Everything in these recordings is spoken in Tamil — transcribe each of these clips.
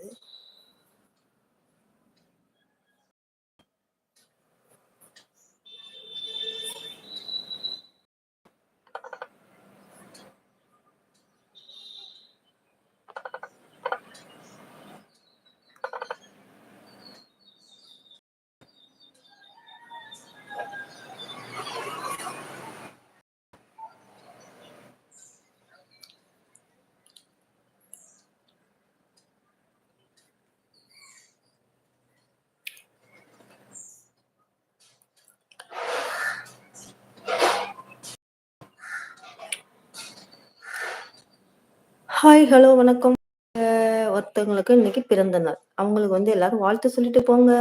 தெரியாது ஹாய் ஹலோ வணக்கம். ஒருத்தவங்களுக்கு இன்னைக்கு பிறந்த நாள். அவங்களுக்கு வந்து எல்லாரும் வாழ்த்து சொல்லிட்டு போங்க.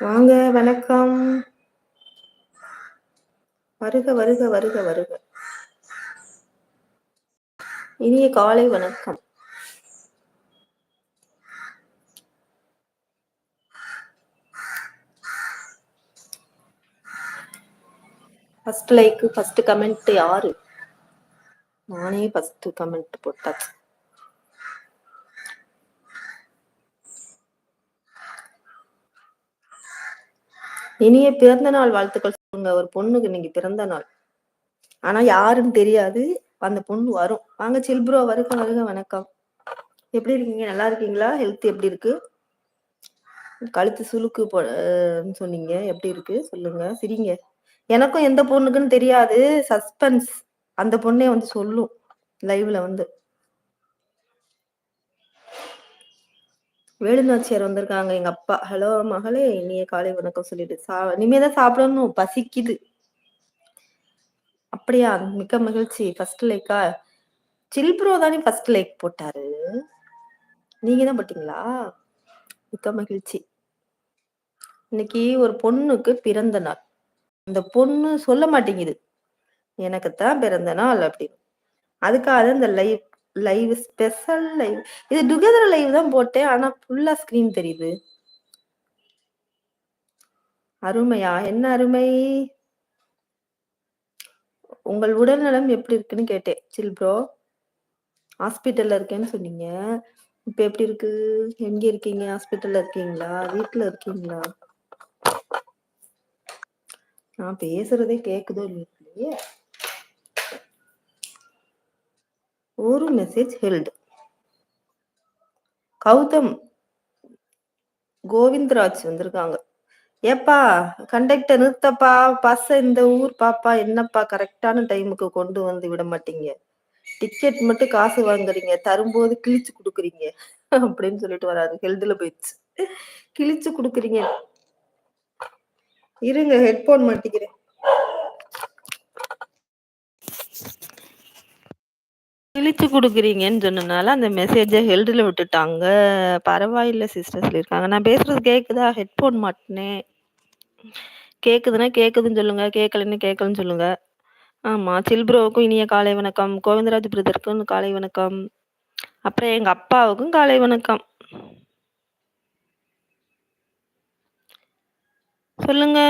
வாங்க வணக்கம். வருக வருக வருக வருக. இனிய காலை வணக்கம். ஃபர்ஸ்ட் லைக் ஃபர்ஸ்ட் கமெண்ட் யாரு? நானே ஃபர்ஸ்ட் கமெண்ட் போட்டாச்சு. இனிய பிறந்த நாள் வாழ்த்துக்கள் சொல்லுங்க. ஒரு பொண்ணுக்கு இன்னைக்கு பிறந்த நாள். ஆனா யாருன்னு தெரியாது. அந்த பொண்ணு வரும். வாங்க சில்ப்ரோ வருக வருக வணக்கம். எப்படி இருக்கீங்க? நல்லா இருக்கீங்களா? ஹெல்த் எப்படி இருக்கு? கழுத்து சுழுக்கு போ சொன்னீங்க. எப்படி இருக்கு? சொல்லுங்க. சிரிங்க. எனக்கும் எந்த பொண்ணுக்குன்னு தெரியாது. சஸ்பென்ஸ் அந்த பொண்ணே வந்து சொல்லும். லைவ்ல வந்து. வேலுநாச்சியார் வந்திருக்காங்க எங்க அப்பா. ஹலோ மகளே இனிய காலை வணக்கம் சொல்லிட்டு. சா இனிமேதான் சாப்பிடணும். பசிக்குது. அப்படியா? மிக்க மகிழ்ச்சி. ஃபர்ஸ்ட் லைக்கா சில்ப்ரோ தானே ஃபர்ஸ்ட் லைக் போட்டாரு. நீங்க தான் போட்டீங்களா? மிக்க மகிழ்ச்சி. இன்னைக்கு ஒரு பொண்ணுக்கு பிறந்த நாள். அந்த பொண்ணு சொல்ல மாட்டேங்குது. எனக்கு தான் பிறந்த நாள் அப்படின்னு. அதுக்காக இந்த லைவ் லைவ் ஸ்பெஷல் லைவ் இது டுகெதர் லைவ் தான் போட்டேன் ஆனா ஃபுல்லா ஸ்கிரீன் தெரியுது. அருமையா? என்ன அருமை? உங்கள் உடல்நலம் எப்படி இருக்குன்னு கேட்டேன். சில் ப்ரோ ஹாஸ்பிட்டல்ல இருக்கேன்னு சொன்னீங்க. இப்ப எப்படி இருக்கு? எங்க இருக்கீங்க? ஹாஸ்பிட்டல்ல இருக்கீங்களா? வீட்டுல இருக்கீங்களா? நான் பேசுறதே கேக்குதோ இல்லையே ஒரு மெசேஜ் ஹெல்டு கௌதம் கோவிந்தராஜ் வந்திருக்காங்க. ஏப்பா கண்டக்டர் நிறுத்தப்பா பஸ் இந்த ஊர் பாப்பா என்னப்பா கரெக்டான டைமுக்கு கொண்டு வந்து விட மாட்டீங்க. டிக்கெட் மட்டும் காசு வாங்குறீங்க தரும்போது கிழிச்சு கொடுக்குறீங்க அப்படின்னு சொல்லிட்டு வராது ஹெல்த்ல போயிடுச்சு. கிழிச்சு கொடுக்குறீங்க. இருங்க ஹெட்போன் மாட்டிக்கிறேன். கிழிச்சு கொடுக்குறீங்கன்னு சொன்னனால அந்த மெசேஜை ஹெல்டில் விட்டுட்டாங்க. பரவாயில்ல சிஸ்டர் சொல்லியிருக்காங்க. நான் பேசுறது கேட்குதா ஹெட்ஃபோன் மாட்டினேன் கேட்குதுன்னா கேட்குதுன்னு சொல்லுங்க. கேட்கலன்னு கேட்கலன்னு சொல்லுங்க. ஆமாம் சில்ப்ரோவுக்கும் இனிய காலை வணக்கம். கோவிந்தராஜ் பிரதருக்கும் காலை வணக்கம். அப்புறம் எங்கள் அப்பாவுக்கும் காலை வணக்கம். சொல்லுங்க.